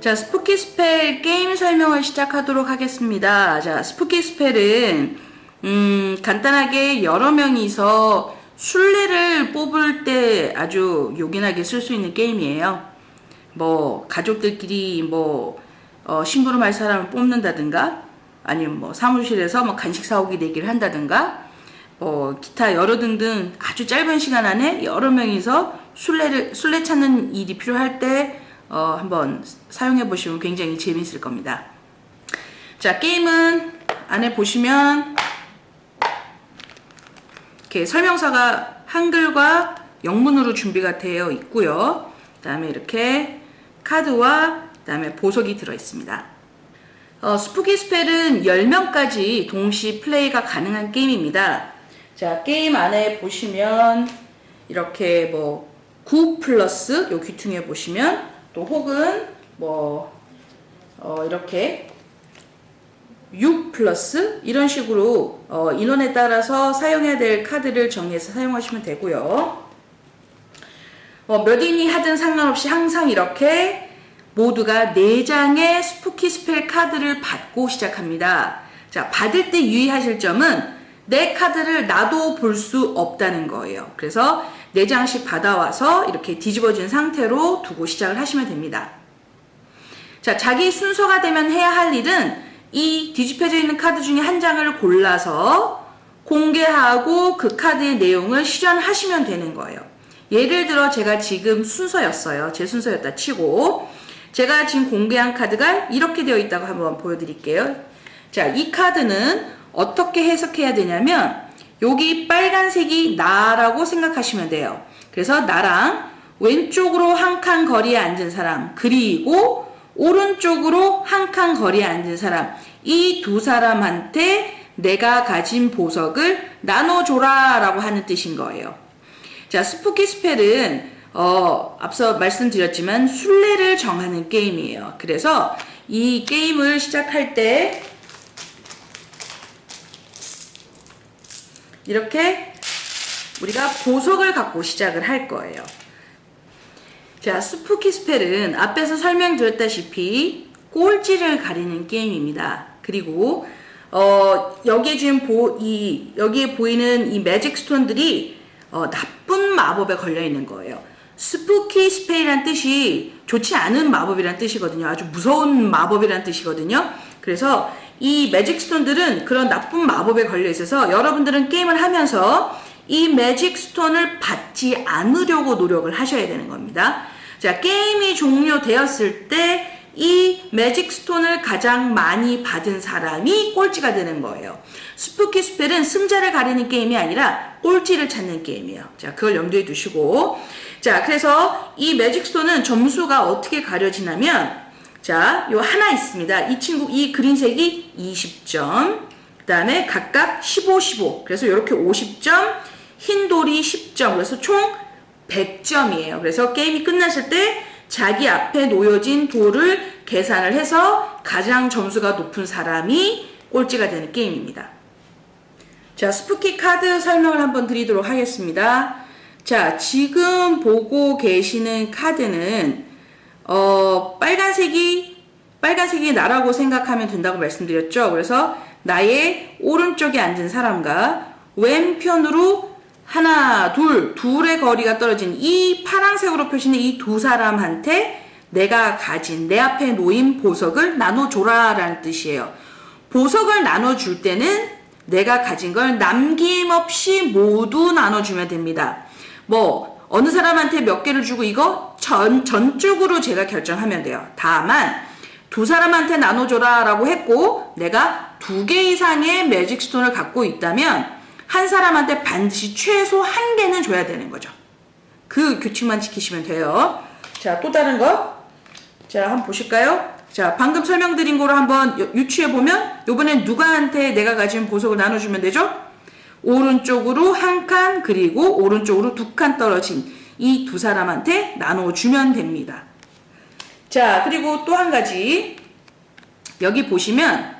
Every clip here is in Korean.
자, 스푸키 스펠 게임 설명을 시작하도록 하겠습니다. 자, 스푸키 스펠은 음, 간단하게 여러 명이서 술래를 뽑을 때 아주 요긴하게 쓸 수 있는 게임이에요. 뭐 가족들끼리 뭐 어, 심부름 할 사람을 뽑는다든가 아니면 뭐 사무실에서 뭐 간식 사오기 내기를 한다든가 뭐 기타 여러 등등 아주 짧은 시간 안에 여러 명이서 술래를 술래 찾는 일이 필요할 때 어, 한번 사용해 보시면 굉장히 재미있을 겁니다. 자 게임은 안에 보시면 이렇게 설명서가 한글과 영문으로 준비가 되어 있고요. 그다음에 이렇게 카드와 그다음에 보석이 들어 있습니다. 어, 스푸키 스펠은 10명까지 동시 플레이가 가능한 게임입니다. 자, 게임 안에 보시면 이렇게 뭐 9 플러스 요 귀퉁이에 보시면 또 혹은 뭐 어, 이렇게 6 플러스 이런 식으로 어, 인원에 따라서 사용해야 될 카드를 정해서 사용하시면 되고요. 어, 몇 인이 하든 상관없이 항상 이렇게 모두가 4장의 스푸키 스펠 카드를 받고 시작합니다. 자, 받을 때 유의하실 점은 내 카드를 나도 볼 수 없다는 거예요. 그래서 4장씩 받아와서 이렇게 뒤집어진 상태로 두고 시작을 하시면 됩니다. 자, 자기 순서가 되면 해야 할 일은 이 뒤집혀져 있는 카드 중에 한 장을 골라서 공개하고 그 카드의 내용을 실현하시면 되는 거예요. 예를 들어 제가 지금 순서였어요. 제 순서였다 치고 제가 지금 공개한 카드가 이렇게 되어 있다고 한번 보여드릴게요. 자, 이 카드는 어떻게 해석해야 되냐면 여기 빨간색이 나라고 생각하시면 돼요. 그래서 나랑 왼쪽으로 한 칸 거리에 앉은 사람 그리고 오른쪽으로 한 칸 거리에 앉은 사람 이 두 사람한테 내가 가진 보석을 나눠줘라 라고 하는 뜻인 거예요. 자, 스푸키 스펠은 어, 앞서 말씀드렸지만 순례를 정하는 게임이에요. 그래서 이 게임을 시작할 때 이렇게 우리가 보석을 갖고 시작을 할 거예요. 자, 스푸키 스펠은 앞에서 설명드렸다시피 꼴찌를 가리는 게임입니다. 그리고 어, 여기에 지금 보, 이, 여기에 보이는 이 매직 스톤들이 어, 나쁜 마법에 걸려 있는 거예요. 스푸키 스펠이란 뜻이 좋지 않은 마법이란 뜻이거든요. 아주 무서운 마법이란 뜻이거든요. 그래서 이 매직 스톤들은 그런 나쁜 마법에 걸려 있어서 여러분들은 게임을 하면서 이 매직 스톤을 받지 않으려고 노력을 하셔야 되는 겁니다. 자, 게임이 종료되었을 때 이 매직 스톤을 가장 많이 받은 사람이 꼴찌가 되는 거예요. 스푸키 스펠은 승자를 가리는 게임이 아니라 꼴찌를 찾는 게임이에요. 자, 그걸 염두에 두시고. 자, 그래서 이 매직 스톤은 점수가 어떻게 가려지냐면 자, 요 하나 있습니다. 이 친구, 이 그린색이 20점. 그 다음에 각각 15, 15. 그래서 이렇게 50점, 흰 돌이 10점. 그래서 총 100점이에요. 그래서 게임이 끝났을 때 자기 앞에 놓여진 돌을 계산을 해서 가장 점수가 높은 사람이 꼴찌가 되는 게임입니다. 자, 스푸키 카드 설명을 한번 드리도록 하겠습니다. 자, 지금 보고 계시는 카드는 어, 빨간색이 빨간색이 나라고 생각하면 된다고 말씀드렸죠. 그래서 나의 오른쪽에 앉은 사람과 왼편으로 하나, 둘, 둘의 거리가 떨어진 이 파란색으로 표시는 이두 사람한테 내가 가진 내 앞에 놓인 보석을 나눠줘라라는 뜻이에요. 보석을 나눠줄 때는 내가 가진 걸 남김없이 모두 나눠주면 됩니다. 뭐 어느 사람한테 몇 개를 주고 이거 전 전적으로 제가 결정하면 돼요. 다만 두 사람한테 나눠줘라 라고 했고 내가 두 개 이상의 매직 스톤을 갖고 있다면 한 사람한테 반드시 최소 한 개는 줘야 되는 거죠. 그 규칙만 지키시면 돼요. 자, 또 다른 거. 자, 한번 보실까요? 자, 방금 설명드린 거로 한번 유- 유추해 보면 이번엔 누가한테 내가 가진 보석을 나눠주면 되죠? 오른쪽으로 한 칸, 그리고 오른쪽으로 두 칸 떨어진 이 두 사람한테 나눠주면 됩니다. 자, 그리고 또 한 가지. 여기 보시면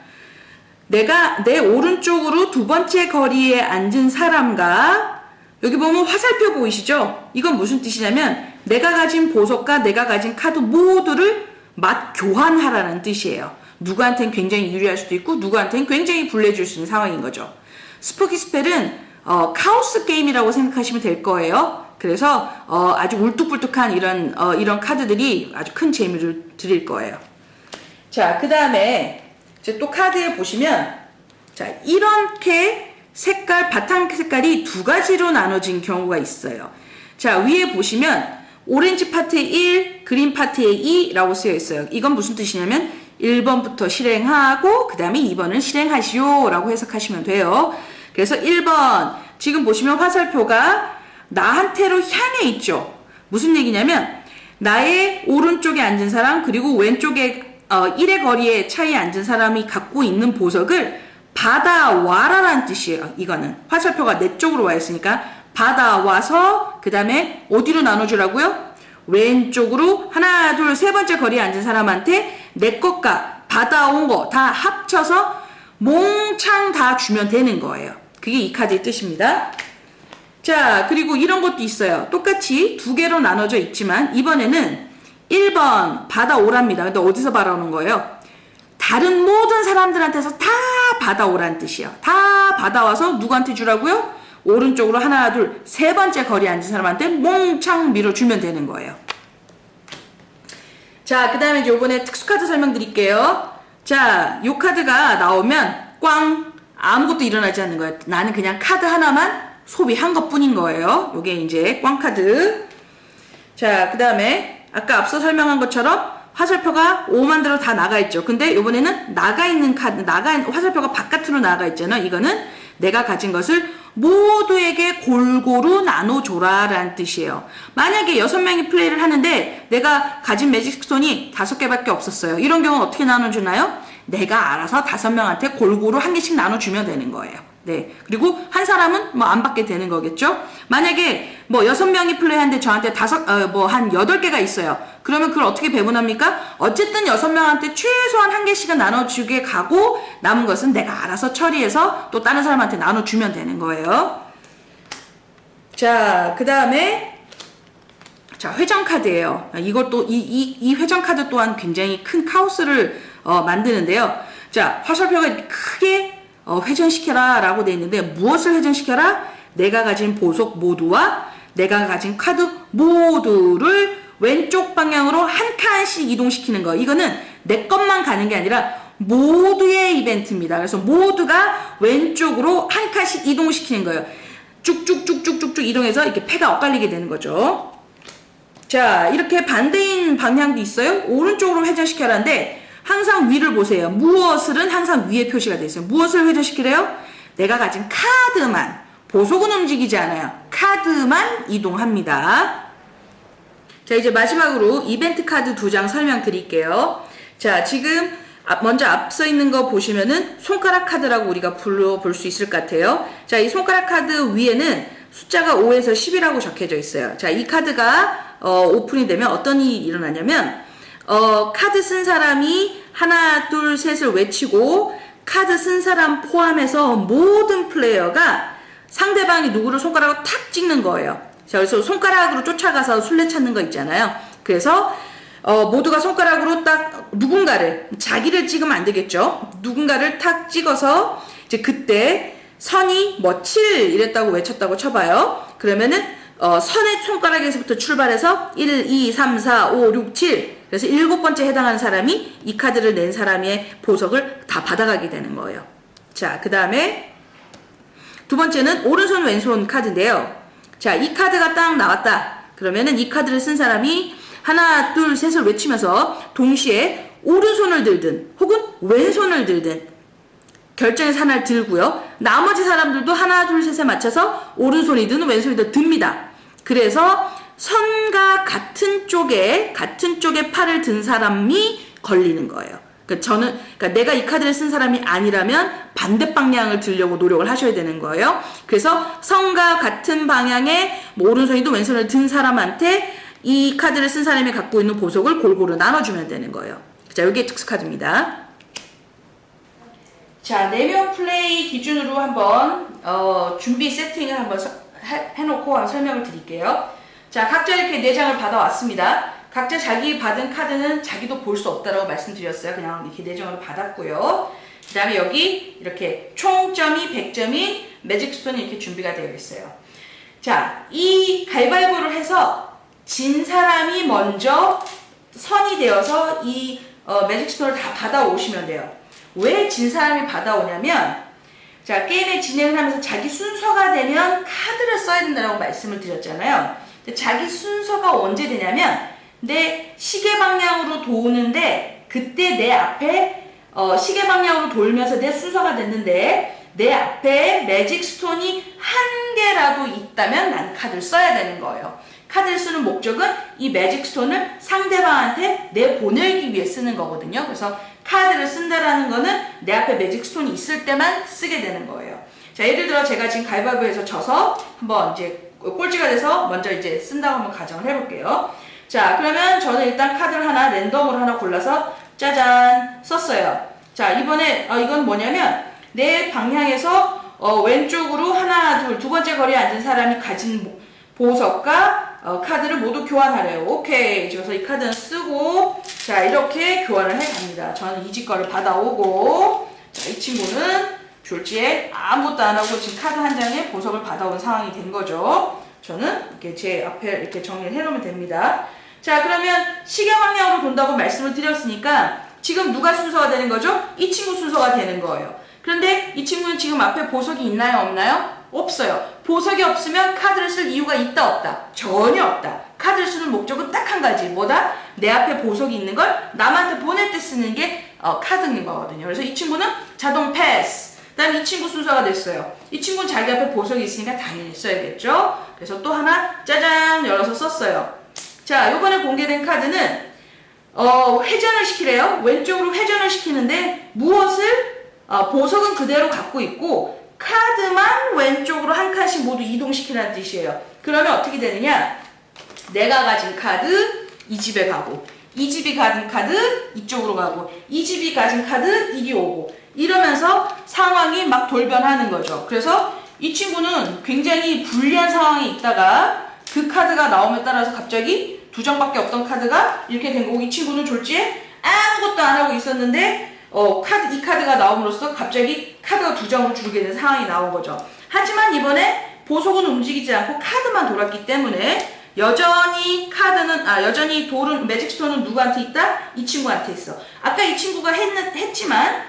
내가 내 오른쪽으로 두 번째 거리에 앉은 사람과 여기 보면 화살표 보이시죠? 이건 무슨 뜻이냐면 내가 가진 보석과 내가 가진 카드 모두를 맛 교환하라는 뜻이에요. 누구한테는 굉장히 유리할 수도 있고 누구한테는 굉장히 불리해질 수 있는 상황인 거죠. 스포키 스펠은 어, 카오스 게임이라고 생각하시면 될 거예요. 그래서 어, 아주 울뚝불뚝한 이런 어, 이런 카드들이 아주 큰 재미를 드릴 거예요. 자, 그 다음에 이제 또 카드에 보시면 자 이렇게 색깔 바탕 색깔이 두 가지로 나눠진 경우가 있어요. 자 위에 보시면 오렌지 파트에 1, 그린 파트에 2라고 쓰여 있어요. 이건 무슨 뜻이냐면 1번부터 실행하고 그 다음에 2번은 실행하시오 라고 해석하시면 돼요. 그래서 1번 지금 보시면 화살표가 나한테로 향해 있죠. 무슨 얘기냐면 나의 오른쪽에 앉은 사람 그리고 왼쪽에 어, 1의 거리에 차이에 앉은 사람이 갖고 있는 보석을 받아와라라는 뜻이에요. 이거는 화살표가 내 쪽으로 와 있으니까 받아와서 그 다음에 어디로 나눠주라고요? 왼쪽으로 하나 둘 세 번째 거리에 앉은 사람한테 내 것과 받아온 거 다 합쳐서 몽창 다 주면 되는 거예요. 그게 이 카드의 뜻입니다. 자, 그리고 이런 것도 있어요. 똑같이 두 개로 나눠져 있지만 이번에는 1번 받아오랍니다. 근데 어디서 받아오는 거예요? 다른 모든 사람들한테서 다 받아오란 뜻이에요. 다 받아와서 누구한테 주라고요? 오른쪽으로 하나, 둘, 세 번째 거리에 앉은 사람한테 몽창 밀어주면 되는 거예요. 자, 그 다음에 요번에 특수카드 설명드릴게요. 자, 요 카드가 나오면 꽝! 아무것도 일어나지 않는 거예요. 나는 그냥 카드 하나만 소비한 것 뿐인 거예요. 요게 이제 꽝카드. 자, 그 다음에 아까 앞서 설명한 것처럼 화살표가 5만 대로 다 나가 있죠. 근데 이번에는 나가 있는 카드, 나가 화살표가 바깥으로 나가 있잖아요. 이거는 내가 가진 것을 모두에게 골고루 나눠줘라 라는 뜻이에요. 만약에 여섯 명이 플레이를 하는데 내가 가진 매직 스톤이 다섯 개밖에 없었어요. 이런 경우는 어떻게 나눠주나요? 내가 알아서 다섯 명한테 골고루 한 개씩 나눠주면 되는 거예요. 네. 그리고 한 사람은 뭐 안 받게 되는 거겠죠? 만약에 뭐 여섯 명이 플레이하는데 저한테 다섯, 어, 뭐한 여덟 개가 있어요. 그러면 그걸 어떻게 배분합니까? 어쨌든 여섯 명한테 최소한 한 개씩은 나눠주게 가고 남은 것은 내가 알아서 처리해서 또 다른 사람한테 나눠주면 되는 거예요. 자, 그 다음에 자, 회전 카드예요. 이것도 이, 이, 이 회전 카드 또한 굉장히 큰 카오스를 어, 만드는데요. 자, 화살표가 크게 어, 회전시켜라 라고 돼 있는데 무엇을 회전시켜라? 내가 가진 보석 모두와 내가 가진 카드 모두를 왼쪽 방향으로 한 칸씩 이동시키는 거. 이거는 내 것만 가는 게 아니라 모두의 이벤트입니다. 그래서 모두가 왼쪽으로 한 칸씩 이동시키는 거예요. 쭉쭉쭉쭉쭉쭉 이동해서 이렇게 패가 엇갈리게 되는 거죠. 자, 이렇게 반대인 방향도 있어요. 오른쪽으로 회전시켜라는데 항상 위를 보세요. 무엇을은 항상 위에 표시가 되어 있어요. 무엇을 회전시키래요? 내가 가진 카드만 보석은 움직이지 않아요. 카드만 이동합니다. 자, 이제 마지막으로 이벤트 카드 두 장 설명 드릴게요. 자, 지금 앞- 먼저 앞서 있는 거 보시면은 손가락 카드라고 우리가 불러볼 수 있을 것 같아요. 자, 이 손가락 카드 위에는 숫자가 5에서 10이라고 적혀져 있어요. 자, 이 카드가 어, 오픈이 되면 어떤 일이 일어나냐면 어, 카드 쓴 사람이 하나, 둘, 셋을 외치고 카드 쓴 사람 포함해서 모든 플레이어가 상대방이 누구를 손가락으로 탁 찍는 거예요. 자, 그래서 손가락으로 쫓아가서 술래 찾는 거 있잖아요. 그래서 어, 모두가 손가락으로 딱 누군가를 자기를 찍으면 안 되겠죠. 누군가를 탁 찍어서 이제 그때 선이 뭐 7 이랬다고 외쳤다고 쳐봐요. 그러면은 어, 선의 손가락에서부터 출발해서 1, 2, 3, 4, 5, 6, 7 그래서 일곱 번째 해당하는 사람이 이 카드를 낸 사람의 보석을 다 받아가게 되는 거예요. 자, 그 다음에 두 번째는 오른손 왼손 카드인데요. 자, 이 카드가 딱 나왔다. 그러면은 이 카드를 쓴 사람이 하나, 둘, 셋을 외치면서 동시에 오른손을 들든 혹은 왼손을 들든 결정해서 하나를 들고요. 나머지 사람들도 하나, 둘, 셋에 맞춰서 오른손이든 왼손이든 듭니다. 그래서 선과 같은 쪽에 같은 쪽에 팔을 든 사람이 걸리는 거예요. 그러니까 저는 그러니까 내가 이 카드를 쓴 사람이 아니라면 반대 방향을 들려고 노력을 하셔야 되는 거예요. 그래서 선과 같은 방향에 뭐 오른손이든 왼손을 든 사람한테 이 카드를 쓴 사람이 갖고 있는 보석을 골고루 나눠주면 되는 거예요. 자, 이게 특수 카드입니다. 자, 4명 플레이 기준으로 한번 어, 준비 세팅을 한번 서- 해, 해놓고 한번 설명을 드릴게요. 자, 각자 이렇게 4장을 받아왔습니다. 각자 자기 받은 카드는 자기도 볼 수 없다라고 말씀드렸어요. 그냥 이렇게 내정으로 받았고요. 그 다음에 여기 이렇게 총점이 100점인 매직 스톤이 이렇게 준비가 되어 있어요. 자, 이 가위바위보를 해서 진 사람이 먼저 선이 되어서 이 어, 매직 스톤을 다 받아오시면 돼요. 왜 진 사람이 받아오냐면 자, 게임을 진행을 하면서 자기 순서가 되면 카드를 써야 된다고 말씀을 드렸잖아요. 자기 순서가 언제 되냐면 내 시계 방향으로 도우는데 그때 내 앞에 어, 시계 방향으로 돌면서 내 순서가 됐는데 내 앞에 매직 스톤이 한 개라도 있다면 난 카드를 써야 되는 거예요. 카드를 쓰는 목적은 이 매직 스톤을 상대방한테 내 보내기 위해 쓰는 거거든요. 그래서 카드를 쓴다라는 거는 내 앞에 매직 스톤이 있을 때만 쓰게 되는 거예요. 자, 예를 들어 제가 지금 가위바위보에서 져서 한번 이제 꼴찌가 돼서 먼저 이제 쓴다고 한번 가정을 해볼게요. 자, 그러면 저는 일단 카드를 하나 랜덤으로 하나 골라서 짜잔 썼어요. 자, 이번에 어, 이건 뭐냐면 내 방향에서 어, 왼쪽으로 하나, 둘, 두 번째 거리에 앉은 사람이 가진 보- 보석과 어, 카드를 모두 교환하래요. 오케이. 그래서 이 카드는 쓰고, 자, 이렇게 교환을 해 갑니다. 저는 이지 거를 받아오고, 자, 이 친구는 졸지에 아무것도 안 하고 지금 카드 한 장에 보석을 받아온 상황이 된 거죠. 저는 이렇게 제 앞에 이렇게 정리를 해 놓으면 됩니다. 자, 그러면 시계 방향으로 돈다고 말씀을 드렸으니까 지금 누가 순서가 되는 거죠? 이 친구 순서가 되는 거예요. 그런데 이 친구는 지금 앞에 보석이 있나요? 없나요? 없어요. 보석이 없으면 카드를 쓸 이유가 있다 없다? 전혀 없다. 카드를 쓰는 목적은 딱 한 가지. 뭐다? 내 앞에 보석이 있는 걸 남한테 보낼 때 쓰는 게 어, 카드인 거거든요. 그래서 이 친구는 자동 패스. 그다음 이 친구 순서가 됐어요. 이 친구는 자기 앞에 보석이 있으니까 당연히 써야겠죠. 그래서 또 하나 짜잔 열어서 썼어요. 자, 이번에 공개된 카드는 어, 회전을 시키래요. 왼쪽으로 회전을 시키는데 무엇을 어, 보석은 그대로 갖고 있고 카드만 왼쪽으로 한 칸씩 모두 이동시키라는 뜻이에요. 그러면 어떻게 되느냐? 내가 가진 카드 이 집에 가고 이 집이 가진 카드 이쪽으로 가고 이 집이 가진 카드 이리 오고 이러면서 상황이 막 돌변하는 거죠. 그래서 이 친구는 굉장히 불리한 상황에 있다가 그 카드가 나옴에 따라서 갑자기 두 장밖에 없던 카드가 이렇게 된 거고 이 친구는 졸지에 아무것도 안 하고 있었는데 어 카드 이 카드가 나옴으로써 갑자기 카드가 두 장으로 줄게 된 상황이 나온 거죠. 하지만 이번에 보석은 움직이지 않고 카드만 돌았기 때문에 여전히 카드는 아 여전히 돌은 매직스톤은 누구한테 있다? 이 친구한테 있어. 아까 이 친구가 했, 했지만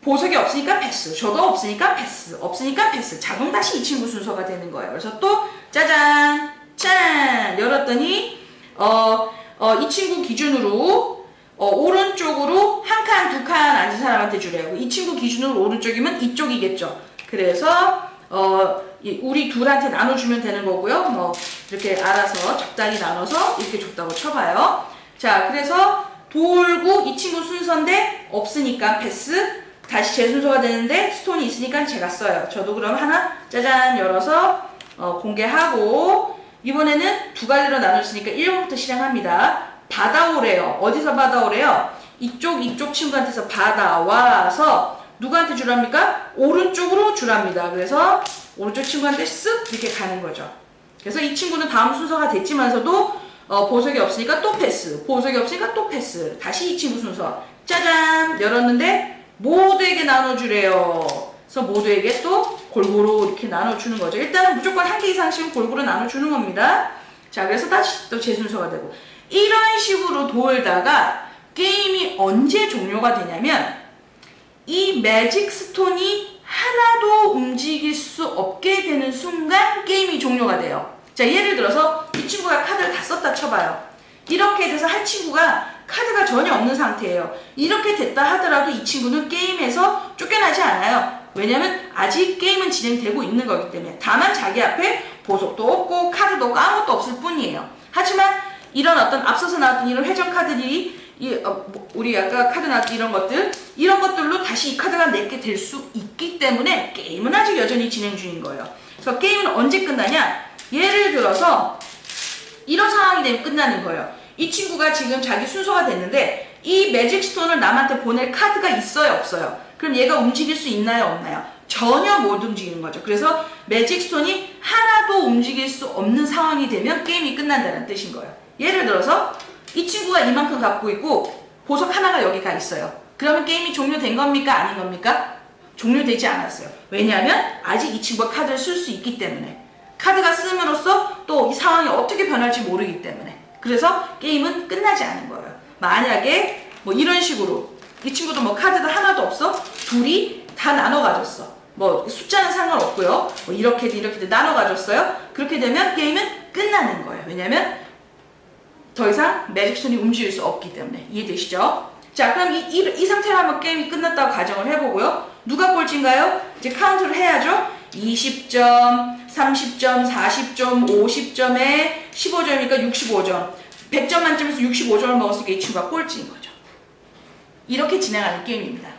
보석이 없으니까 패스. 저도 없으니까 패스. 없으니까 패스. 자동 다시 이 친구 순서가 되는 거예요. 그래서 또 짜잔 짠 열었더니 어, 어, 이 친구 기준으로 어, 오른쪽으로 한 칸, 두 칸 앉은 사람한테 주래요. 이 친구 기준으로 오른쪽이면 이쪽이겠죠. 그래서 어, 이- 우리 둘한테 나눠주면 되는 거고요. 뭐 이렇게 알아서 적당히 나눠서 이렇게 줬다고 쳐봐요. 자, 그래서 돌고 이 친구 순서인데 없으니까 패스. 다시 제 순서가 되는데 스톤이 있으니까 제가 써요. 저도 그럼 하나 짜잔 열어서 어, 공개하고 이번에는 두 가지로 나눴으니까 1번부터 시작합니다. 받아오래요. 어디서 받아오래요? 이쪽 이쪽 친구한테서 받아와서 누구한테 주랍니까? 오른쪽으로 주랍니다. 그래서 오른쪽 친구한테 쓱 이렇게 가는 거죠. 그래서 이 친구는 다음 순서가 됐지만서도 어, 보석이 없으니까 또 패스. 보석이 없으니까 또 패스. 다시 이 친구 순서. 짜잔! 열었는데 모두에게 나눠주래요. 그래서 모두에게 또 골고루 이렇게 나눠주는 거죠. 일단은 무조건 한 개 이상씩은 골고루 나눠주는 겁니다. 자, 그래서 다시 또 제 순서가 되고. 이런 식으로 돌다가 게임이 언제 종료가 되냐면 이 매직 스톤이 하나도 움직일 수 없게 되는 순간 게임이 종료가 돼요. 자, 예를 들어서 이 친구가 카드를 다 썼다 쳐봐요. 이렇게 돼서 한 친구가 카드가 전혀 없는 상태예요. 이렇게 됐다 하더라도 이 친구는 게임에서 쫓겨나지 않아요. 왜냐면 아직 게임은 진행되고 있는 거기 때문에. 다만 자기 앞에 보석도 없고 카드도 아무것도 없을 뿐이에요. 하지만 이런 어떤 앞서서 나왔던 이런 회전 카드들이 이, 어, 뭐, 우리 아까 카드 나왔던 이런 것들 이런 것들로 다시 이 카드가 내게 될 수 있기 때문에 게임은 아직 여전히 진행 중인 거예요. 그래서 게임은 언제 끝나냐? 예를 들어서 이런 상황이 되면 끝나는 거예요. 이 친구가 지금 자기 순서가 됐는데 이 매직 스톤을 남한테 보낼 카드가 있어요, 없어요? 그럼 얘가 움직일 수 있나요, 없나요? 전혀 못 움직이는 거죠. 그래서 매직 스톤이 하나도 움직일 수 없는 상황이 되면 게임이 끝난다는 뜻인 거예요. 예를 들어서 이 친구가 이만큼 갖고 있고 보석 하나가 여기가 있어요. 그러면 게임이 종료된 겁니까? 아닌 겁니까? 종료되지 않았어요. 왜냐하면 아직 이 친구가 카드를 쓸 수 있기 때문에 카드가 쓰므로써 또 이 상황이 어떻게 변할지 모르기 때문에 그래서 게임은 끝나지 않은 거예요. 만약에 뭐 이런 식으로 이 친구도 뭐 카드도 하나도 없어 둘이 다 나눠 가졌어. 뭐 숫자는 상관없고요. 뭐 이렇게든 이렇게든 나눠 가졌어요. 그렇게 되면 게임은 끝나는 거예요. 왜냐면 더 이상 매직 손이 움직일 수 없기 때문에 이해되시죠? 자 그럼 이, 이, 이 상태로 한번 게임이 끝났다고 가정을 해보고요 누가 꼴찌인가요? 이제 카운트를 해야죠 20점, 30점, 40점, 50점에 15점이니까 65점 100점 만점에서 65점을 먹었으니까 이 친구가 꼴찌인 거죠 이렇게 진행하는 게임입니다